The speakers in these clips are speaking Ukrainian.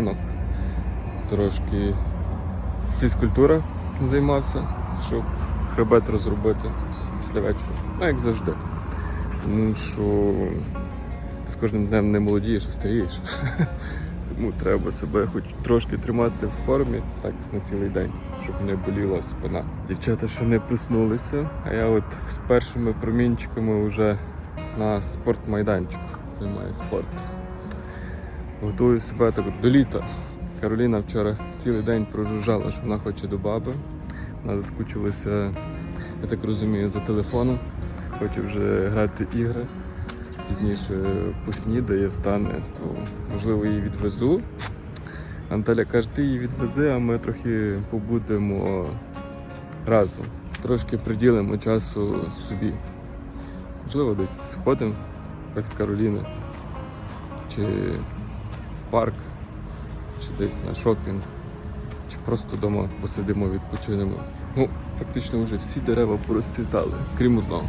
ранок. Трошки фізкультура займався, щоб хребет розробити після вечора. Ну, як завжди. Тому що з кожним днем не молодієш, а старієш. Тому треба себе хоч трошки тримати в формі, так на цілий день, щоб не боліла спина. Дівчата ще не проснулися, а я от з першими промінчиками вже на спортмайданчику займаю спорт. Готую себе так до літа. Кароліна вчора цілий день прожужжала, що вона хоче до баби. Вона заскучилася, я так розумію, за телефоном. Хоче вже грати ігри. Пізніше поснідає, встане, то можливо її відвезу. Анталя каже, ти її відвези, а ми трохи побудемо разом. Трошки приділимо часу собі. Можливо, десь сходимо без Кароліни, чи парк, чи десь на шопінг, чи просто вдома посидимо, відпочинемо. Ну, фактично вже всі дерева порозцвітали, крім одного.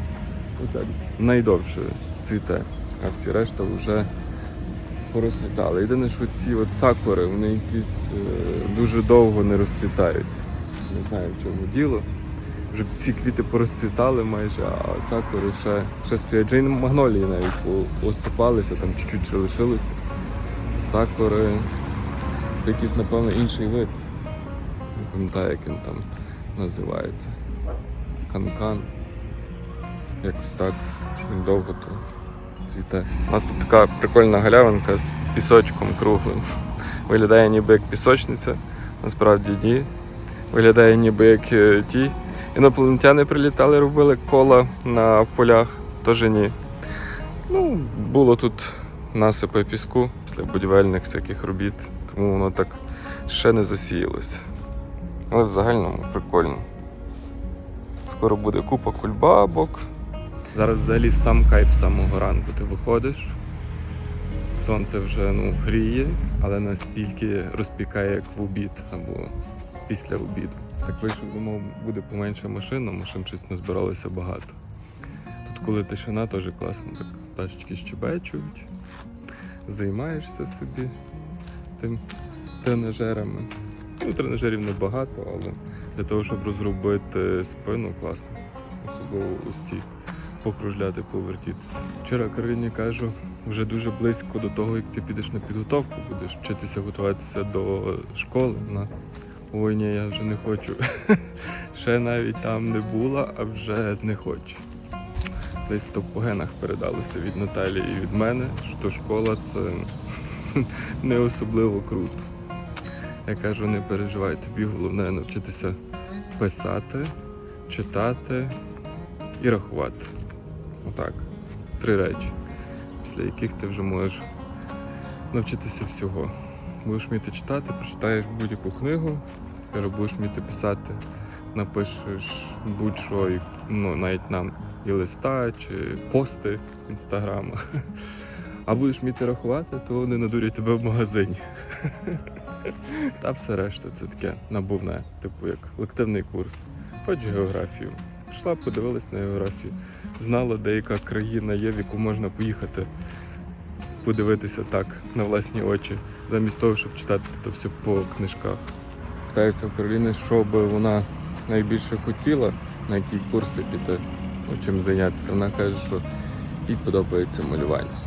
Найдовше цвіте, а всі решта вже порозцвітали. Єдине, що ці от сакури, вони якісь е, дуже довго не розцвітають. Не знаю, в чому діло. Вже ці квіти порозцвітали майже, а сакури ще, ще стоять. Вже й магнолії навіть осипалися, там чуть-чуть ще лишилося. Сакури це якийсь, напевно, інший вид. Не пам'ятаю, як він там називається. Канкан. Якось так, що він довго то цвіте. У нас тут така прикольна галявинка з пісочком круглим. Виглядає ніби як пісочниця, насправді ні. Виглядає ніби як е, ті. Інопланетяни прилітали, робили кола на полях, теж ні. Ну, було тут насипи піску після будівельних всяких робіт, тому воно так ще не засіялося. Але в загальному прикольно. Скоро буде купа кульбабок. Зараз взагалі сам кайф самого ранку. Ти виходиш, сонце вже ну, гріє, але настільки розпікає, як в обід або після обіду. Так вийшов, думав, буде поменше машин, а машин щось не збиралося багато. Тут, коли тишина, теж класно, так пташечки щебечуть, займаєшся собі тим тренажерами. Ну, тренажерів небагато, але для того, щоб розробити спину, класно. Особливо ось ці покружляти, повертітися. Вчора Карині кажу, вже дуже близько до того, як ти підеш на підготовку, будеш вчитися готуватися до школи. Вона ой я вже не хочу. Ще навіть там не була, а вже не хочу. Десь то по генах передалося від Наталії і від мене, що школа це не особливо круто. Я кажу, не переживай, тобі головне навчитися писати, читати і рахувати. Отак. Три речі, після яких ти вже можеш навчитися всього. Будеш вміти читати, прочитаєш будь-яку книгу, будеш вміти писати, напишеш будь-що, і, ну, навіть нам і листа, чи пости в інстаграмах. А будеш вміти рахувати, то не надурять тебе в магазині. Та все решта це таке набувне, типу як лективний курс. Хоч географію. Пішла, подивилась на географію. Знала, де яка країна є, в яку можна поїхати подивитися так на власні очі, замість того, щоб читати це все по книжках. Питаюся в Кароліни, що вона найбільше хотіла, на які курси піти, ну, чим зайнятися. Вона каже, що їй подобається малювання.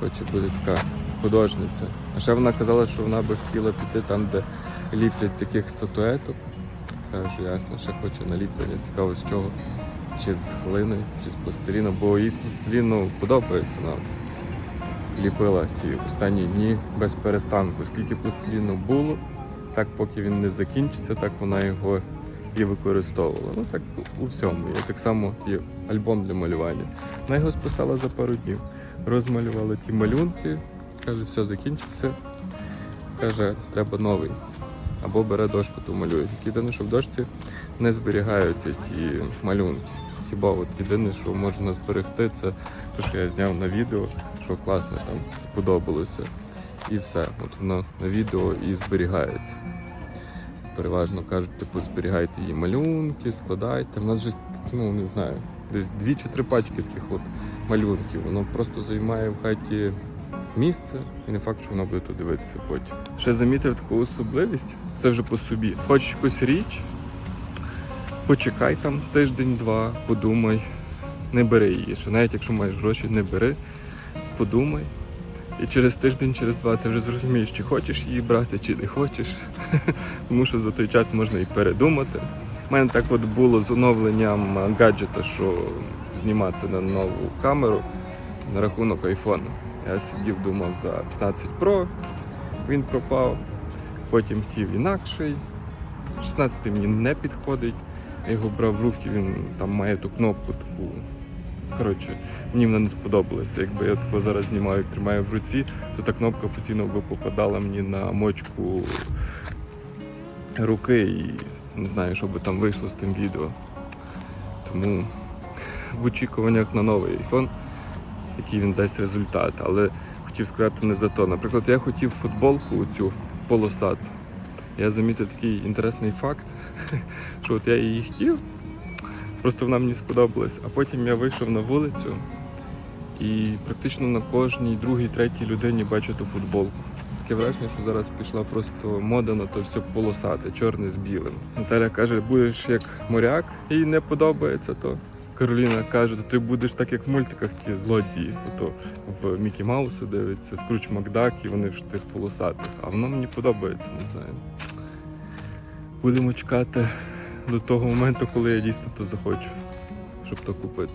Хоче бути така художниця. А ще вона казала, що вона би хотіла піти там, де ліплять таких статуеток. Каже, ясно, ще хоче наліплення. Цікаво з чого. Чи з глини, чи з пластиліну, бо їй з пластиліну подобається. От ліпила ці останні дні без перестанку. Скільки пластиліну було, так поки він не закінчиться, так вона його і використовувала. Ну так у всьому. І так само є альбом для малювання. Вона його списала за пару днів. Розмалювала ті малюнки, каже, все закінчився. Каже, треба новий. Або бере дошку, то малює. Єдине, що в дошці не зберігаються ті малюнки. Хіба от єдине, що можна зберегти, це те, що я зняв на відео, що класно там сподобалося. І все. От воно на відео і зберігається. Переважно кажуть, типу, зберігайте її малюнки, складайте. У нас же, ну не знаю, десь дві чи три пачки таких от малюнків. Воно просто займає в хаті місце, і не факт, що вона буде тут дивитися потім. Ще замітив таку особливість, це вже по собі. Хочеш якусь річ, почекай там тиждень-два, подумай, не бери її. Що навіть якщо маєш гроші, не бери, подумай. І через тиждень, через два ти вже зрозумієш, чи хочеш її брати, чи не хочеш. Тому що за той час можна і передумати. У мене так от було з оновленням гаджета, що знімати на нову камеру на рахунок айфону. Я сидів, думав за 15 Pro, він пропав. Потім хотів інакший. 16 мені не підходить. Я його брав в руки, він там має ту кнопку таку. Коротше, мені вона не сподобалася. Якби я тако зараз знімаю, як тримаю в руці, то та кнопка постійно би попадала мені на мочку руки і не знаю, що би там вийшло з тим відео. Тому в очікуваннях на новий iPhone, який він дасть результат. Але хотів сказати не за то. Наприклад, я хотів футболку цю полосату. Я замітив такий інтересний факт, що от я її хотів, просто вона мені сподобалась. А потім я вийшов на вулицю і практично на кожній другій, третій людині бачу ту футболку. Таке враження, що зараз пішла просто мода на то все полосате, чорне з білим. Наталя каже, будеш як моряк, їй не подобається то. Кароліна каже, ти будеш так, як в мультиках ті злодії. Ото в Мікі Маусу дивиться, Скруч Макдак, і вони в тих полосатих. А воно мені подобається, не знаю. Будемо чекати до того моменту, коли я дійсно то захочу, щоб то купити.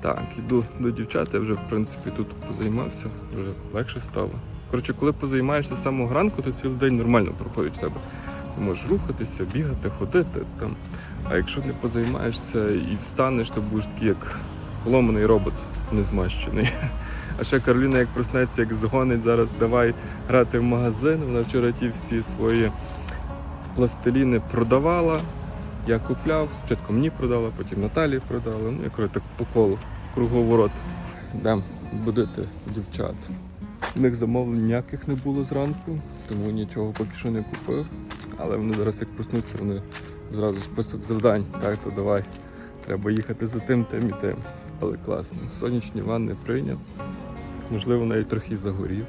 Так, іду до дівчат, я вже в принципі тут позаймався, вже легше стало. Коротше, коли позаймаєшся з самого ранку, то цілий день нормально проходить в тебе. Ти можеш рухатися, бігати, ходити там. А якщо не позаймаєшся і встанеш, то будеш такий як поломаний робот, незмащений. А ще Кароліна, як проснеться, як згонить зараз, давай грати в магазин. Вона вчора ті всі свої пластиліни продавала. Я купляв, спочатку мені продала, потім Наталі продала. Ну, я коротше, так по колу, круговорот. Йдемо будити дівчат. У них замовлень ніяких не було зранку, тому нічого поки що не купив. Але вони зараз як проснуться, вони зразу список завдань. Так, то давай. Треба їхати за тим, тим і тим. Але класно. Сонячні ванни прийняв. Можливо, навіть трохи загорів.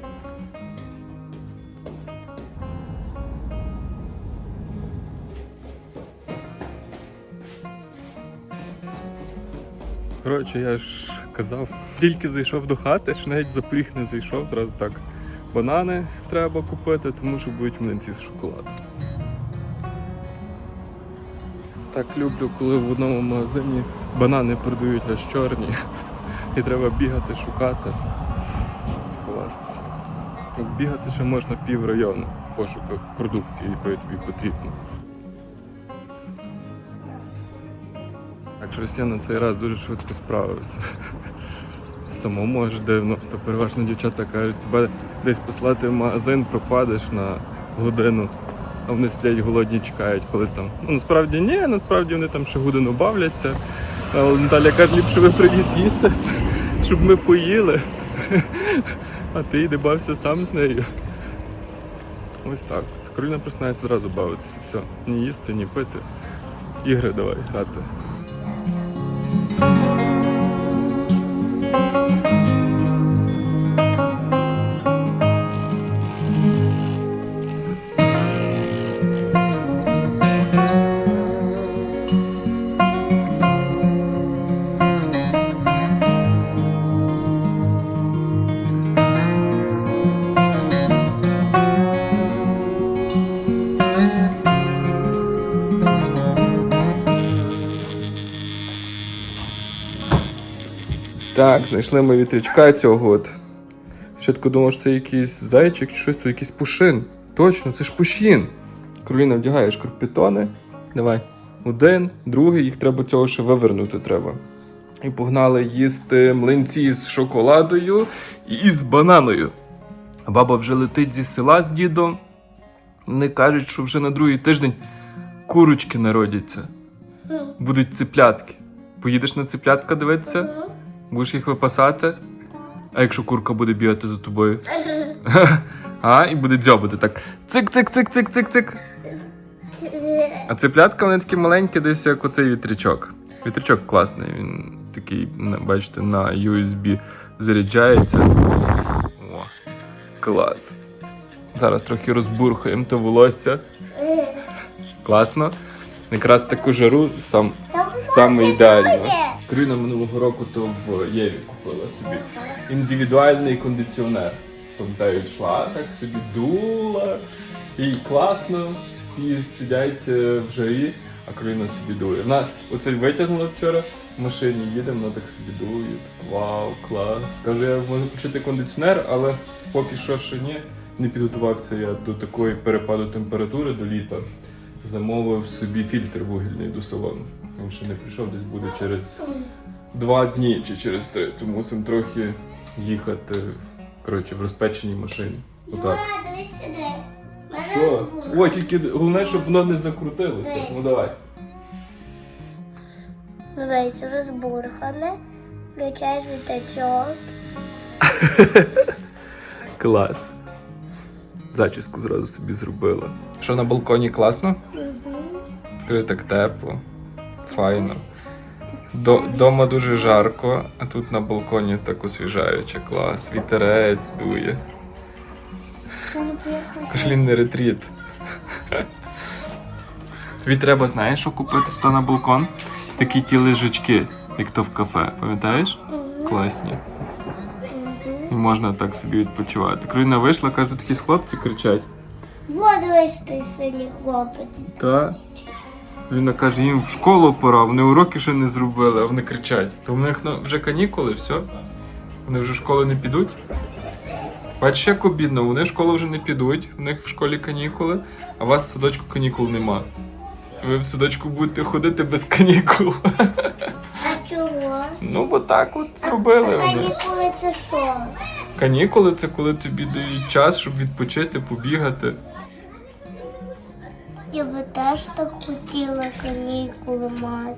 Коротше, я ж казав, тільки зайшов до хати, що навіть за поріг не зайшов, зразу так. Банани треба купити, тому що будуть млинці з шоколадом. Так люблю, коли в одному магазині банани продають аж чорні. І треба бігати, шукати. Клас. Бігати ще можна пів району в пошуках продукції, якої тобі потрібно. Щось я на цей раз дуже швидко справився. Самому аж дивно. То переважно дівчата кажуть, тебе десь послати в магазин, пропадеш на годину, а вони сидять голодні, чекають, коли там. Ну насправді ні, насправді вони там ще годину бавляться. Але Наталя каже, ліпше ви приніс їсти, щоб ми поїли. А ти йди бався сам з нею. Ось так. Кароліна просинається зразу бавитися. Все, ні їсти, ні пити. Ігри давай грати. Так, знайшли ми вітрячка цього от. Спочатку думав, що це якийсь зайчик чи щось, то якийсь пушин. Точно, це ж пушін. Кароліна вдягає шкарпетони. Давай. Один, другий, їх треба цього ще вивернути треба. І погнали їсти млинці з шоколадою і з бананою. Баба вже летить зі села з дідом. Вони кажуть, що вже на другий тиждень курочки народяться. Будуть циплятки. Поїдеш на циплятка дивитися? Будеш їх випасати? А якщо курка буде бігати за тобою? А, і буде дзьобати так. Цик-цик-цик-цик-цик-цик. А циплятка вони такі маленькі, десь як оцей вітрячок. Вітрячок класний, він такий, бачите, на USB заряджається. Клас. Зараз трохи розбурхаємо то волосся. Класно. Якраз таку жару сам, саме ідеально. Каріна минулого року то в Єві купила собі індивідуальний кондиціонер. Пам'ятаю, йшла так собі дула. І класно, всі сидять е, в жарі, а Каріна собі дує. Вона оце витягнула вчора в машині, їдемо, вона так собі дує. Так, вау, клас. Скаже, я можу включити кондиціонер, але поки що ще ні. Не підготувався я до такої перепаду температури до літа. Замовив собі фільтр вугільний до салону. Він ще не прийшов, десь буде через два дні чи через три. То мусимо трохи їхати коротше, в розпеченій машині. Отак. Дивись сюди. Що? Ой, тільки головне, щоб воно не закрутилося. Ну давай. Весь розбурхане. Включаєш вітачок. Клас. Зачіску зразу собі зробила. Що на балконі класно? Скажи так тепло, файно. До, дома дуже жарко, а тут на балконі так освіжаюче, клас. Вітерець дує. Кошлінний ретріт. Тобі треба, знаєш, що купити сюди на балкон? Такі ті лежачки, як то в кафе, пам'ятаєш? Класні. І можна так собі відпочивати. Кароліна вийшла, каже, якісь хлопці кричать. Вот дивись той синій хлопець. Та. Він каже, їм в школу пора, вони уроки ще не зробили, а вони кричать. То в них ну, вже канікули, все. Вони вже в школу не підуть. Бачиш, як обідно, вони в школу вже не підуть, в них в школі канікули, а у вас в садочку канікул нема. Ви в садочку будете ходити без канікул. А чого? Ну, бо так от зробили А вони. канікули це що? Канікули це коли тобі дають час, щоб відпочити, побігати. Я би теж так хотіла канікули мати.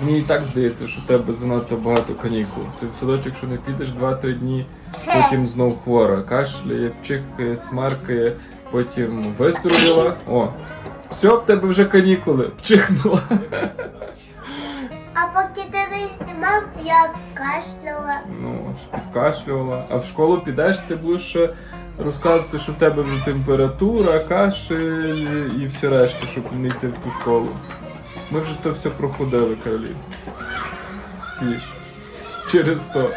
Мені і так здається, що в тебе занадто багато канікул. Ти в садочок, якщо не підеш 2-3 дні, потім знов хвора, кашляє, пчихає, смаркає, потім виздоровіла. О, все, в тебе вже канікули, пчихнула. А поки ти не знімав, то я кашляла. Ну, підкашлювала. А в школу підеш, ти будеш ще розказувати, що в тебе вже температура, кашель і все решта, щоб не йти в ту школу. Ми вже то все проходили, Каролін. Всі. Через то,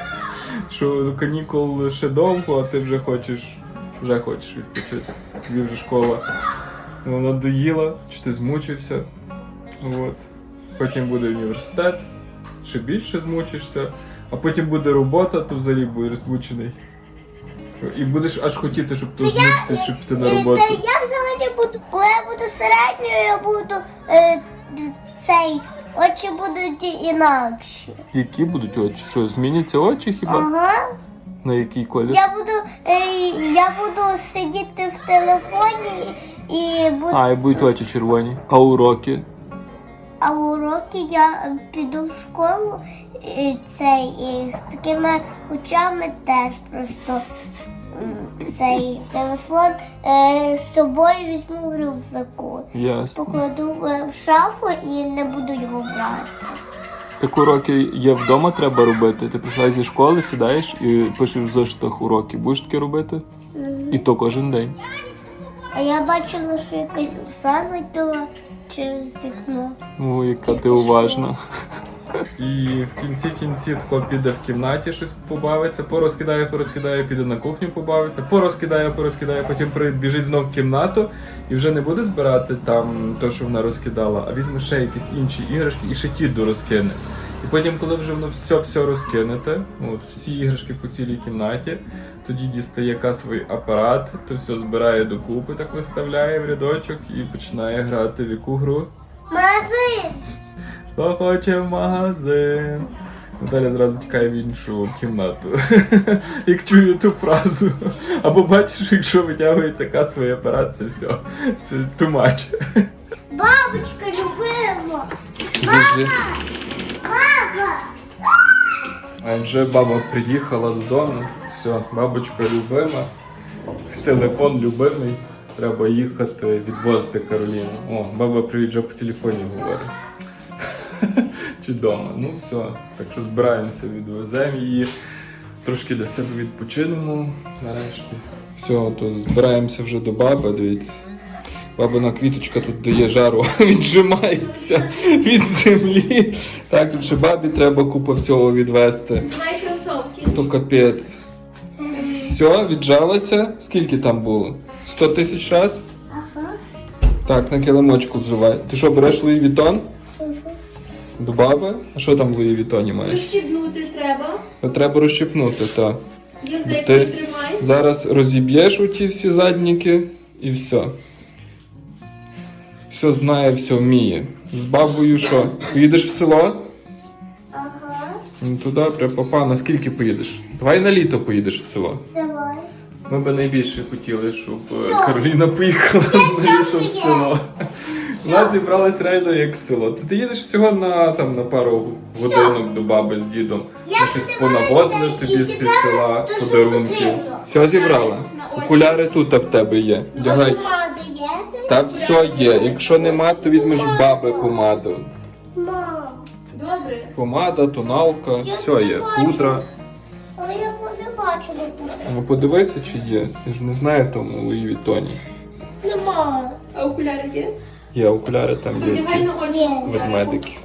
що канікул ще довго, а ти вже хочеш, вже хочеш відпочити. Тобі вже школа вона доїла, чи ти змучився. От. Потім буде університет, ще більше змучишся, а потім буде робота, то взагалі будеш І будеш аж хотіти, щоб то змучити, щоб піти на Е, роботу. Та я взагалі буду, коли я буду середньою, я буду е, цей, очі будуть інакші. Які будуть очі? Що, зміняться очі хіба? Ага. На який колір? Я буду, е, я буду сидіти в телефоні і буду. А, і будуть очі червоні. А уроки? А уроки я піду в школу і цей і з такими очами теж просто цей телефон е, з собою візьму в рюкзаку. Ясно. Покладу в шафу і не буду його брати. Так уроки є вдома, треба робити. Ти прийшла зі школи, сідаєш і пишеш в зошитах уроки. Будеш таке робити? І то кожен день. А я бачила, що якась уса летіла через вікно. О, яка ти уважна. І в кінці кінці тако піде в кімнаті щось побавиться, порозкидає, порозкидає, піде на кухню побавиться, порозкидає, порозкидає, потім прибіжить знов в кімнату і вже не буде збирати там те, що вона розкидала, а візьме ще якісь інші іграшки і ще ті розкине. І потім, коли вже воно все-все розкинете, от всі іграшки по цілій кімнаті, тоді дістає касовий апарат, то все збирає докупи, так виставляє в рядочок і починає грати в яку гру. Магазин! Хто хоче в магазин. Наталя зразу тікає в іншу кімнату. Як чую ту фразу. Або бачиш, якщо витягується касовий апарат, це все. Це much. Бабочка любимо! Дуже. А вже баба приїхала додому. Все, бабочка любима. Телефон любимий. Треба їхати відвозити Кароліну. О, баба вже по телефоні говорить. Чи вдома. Ну все. Так що збираємося, відвеземо її. Трошки для себе відпочинемо. Нарешті. Все, то збираємося вже до баби, дивіться. Бабина квіточка тут дає жару, віджимається від землі. Так, тут ще бабі треба купу всього відвести. Кросовки. То капець. Все, віджалася. Скільки там було? 100 тисяч раз? Ага. Так, на килимочку взувай. Ти що, береш Луї Вітон? До баби? А що там в Луї Вітоні маєш? Розщібнути треба. Треба розщепнути, так. Язик Ти- не тримай. Зараз розіб'єш у ті всі задніки і все. Все знає, все вміє. З бабою що? Поїдеш в село? Ага. Ну то добре, папа, на скільки поїдеш? Давай на літо поїдеш в село. Давай. Ми би найбільше хотіли, щоб е, Що? Кароліна поїхала на літо в село. У нас зібралась реально як в село. Ти, ти їдеш всього на, там, на пару годинок до баби з дідом. Я Ми щось понавозили тобі зі села потрібно. Все зібрала? Окуляри тут а в тебе є. Вдягай. Та все є. Якщо нема, то візьмеш в баби помаду. Мам. Добре. Помада, тоналка, все є. Пудра. Але я не бачу пудра. буде. Ну подивися, чи є. Я ж не знаю тому Луї Вітоні. Нема. А окуляри є? Є окуляри там є. Одягай ті на очі. Ведмедики.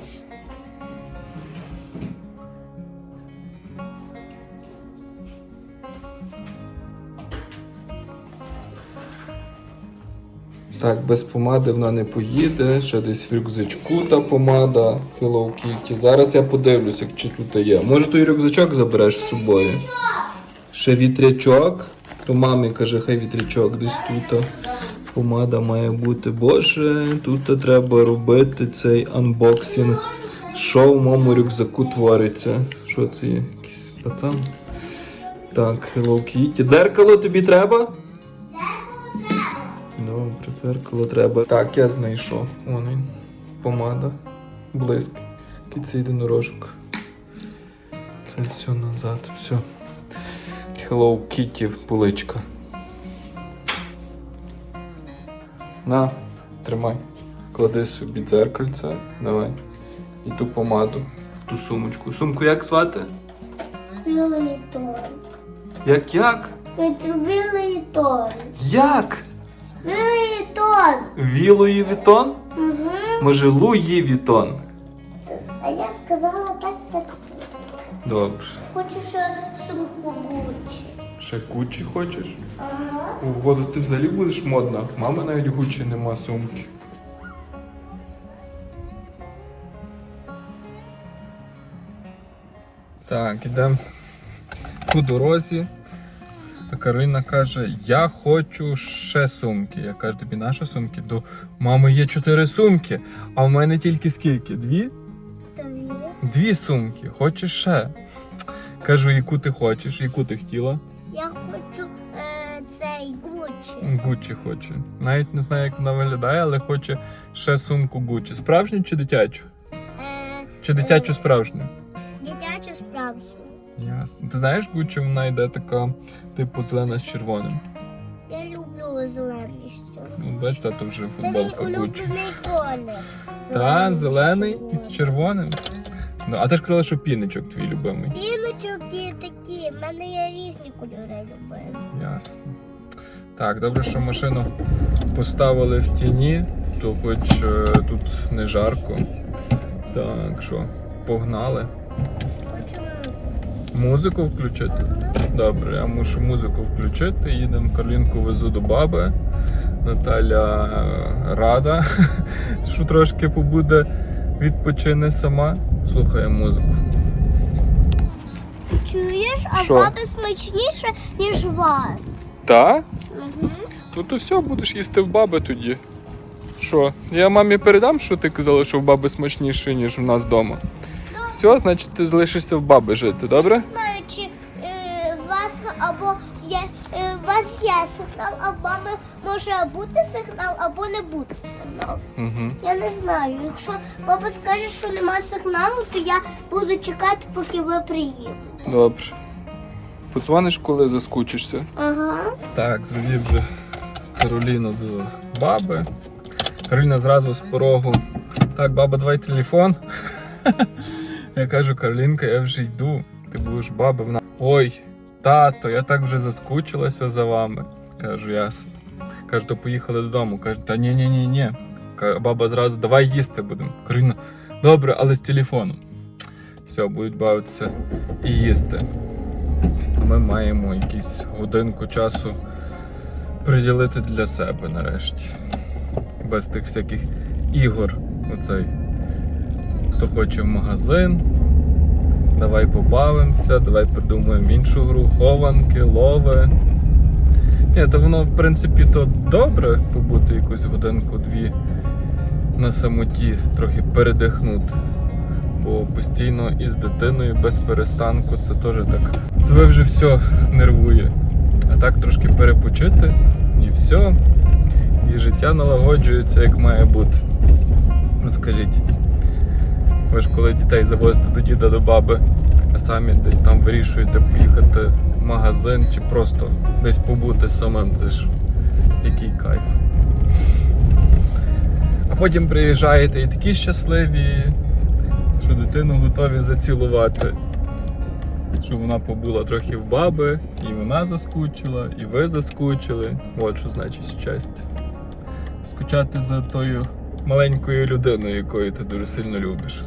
Так, без помади вона не поїде, ще десь в рюкзачку та помада Hello Kitty. Зараз я подивлюся, чи тут є. Може той рюкзачок забереш з собою? Ще вітрячок. То мамі каже, хай вітрячок десь тут. Помада має бути. Боже, тут треба робити цей анбоксинг. Що в моєму рюкзаку твориться? Що це є? Якийсь пацан? Так, Hello Kitty. Дзеркало тобі треба? Добре, дзеркало треба. Так, я знайшов. Вон він. Помада. Блиск. Це єдинорожок. Це все назад. Все. Hello Kitty поличка. На, тримай. Клади собі дзеркальце. Давай. І ту помаду в ту сумочку. Сумку як звати? Білий тон. Як як? Білий тон. Як? Білий тон. Вілої Вітон? Угу. Може, Луї Вітон? А я сказала так, так. Добре. Хочу ще сумку Гуччі. Ще Гуччі хочеш? Ага. Ого, ти взагалі будеш модна. Мами навіть Гуччі нема сумки. Так, ідемо по дорозі. А Кароліна каже: Я хочу ще сумки. Я кажу, тобі наші сумки? До мами є чотири сумки, а в мене тільки скільки? Дві? Дві сумки. Хочеш ще? Кажу, яку ти хочеш, яку ти хотіла? Я хочу е, цей Гуччі. Гуччі хоче. Навіть не знаю, як вона виглядає, але хоче ще сумку Гуччі. Справжню чи дитячу? Е, Чи дитячу справжню? дитячу справжню. Ясно. Ти знаєш, Гуччі вона йде така, типу, зелена з червоним. Я люблю зелений що. Ну, бачиш, тато вже футболка улюблений колір. Та, зелений що. із червоним. Ну, а ти ж казала, що піничок твій любимий. Піночок є такі, в мене є різні кольори любимі. Ясно. Так, добре, що машину поставили в тіні, то хоч е, тут не жарко. Так, що, погнали. Хочу музику. Музику включити? Добре, я мушу музику включити. Їдемо Карлінку везу до баби. Наталя е, рада, що трошки побуде, відпочине сама. Слухає музику. Чуєш, а Що? баби смачніше, ніж вас. Так? Угу. Ну то все, будеш їсти в баби тоді. Що? Я мамі передам, що ти казала, що в баби смачніше, ніж у нас вдома. Все, значить ти залишишся в баби жити, добре? Сигнал, а в мами може бути сигнал або не бути сигнал. Угу. Я не знаю. Якщо баба скаже, що немає сигналу, то я буду чекати, поки ви приїдете. Добре. Подзвониш, коли заскучишся. Ага. Так, завів вже Кароліну до баби. Кароліна зразу з порогу. Так, баба, давай телефон. Я кажу, Каролінка, я вже йду. Ти будеш баби. Вона. Ой, тато, я так вже заскучилася за вами. Кажу, ясно. Кажу, то поїхали додому. Каже, та ні, ні, ні, ні. Баба зразу давай їсти будемо. Кажу, «Ну, добре, але з телефоном. Все, будуть бавитися і їсти. Ми маємо якусь годинку часу приділити для себе нарешті. Без тих всяких ігор. Оцей. Хто хоче в магазин, давай побавимося, давай придумаємо іншу гру, хованки, лови. Ні, то воно, в принципі, то добре побути якусь годинку-дві на самоті, трохи передихнути. Бо постійно із дитиною без перестанку це теж так. Тебе вже все нервує. А так трошки перепочити і все. І життя налагоджується як має бути. От скажіть, ви ж коли дітей завозите до діда до баби, самі десь там вирішуєте поїхати в магазин чи просто десь побути самим, це ж який кайф. А потім приїжджаєте і такі щасливі, що дитину готові зацілувати. Що вона побула трохи в баби, і вона заскучила, і ви заскучили. От що значить щастя. Скучати за тою маленькою людиною, якою ти дуже сильно любиш.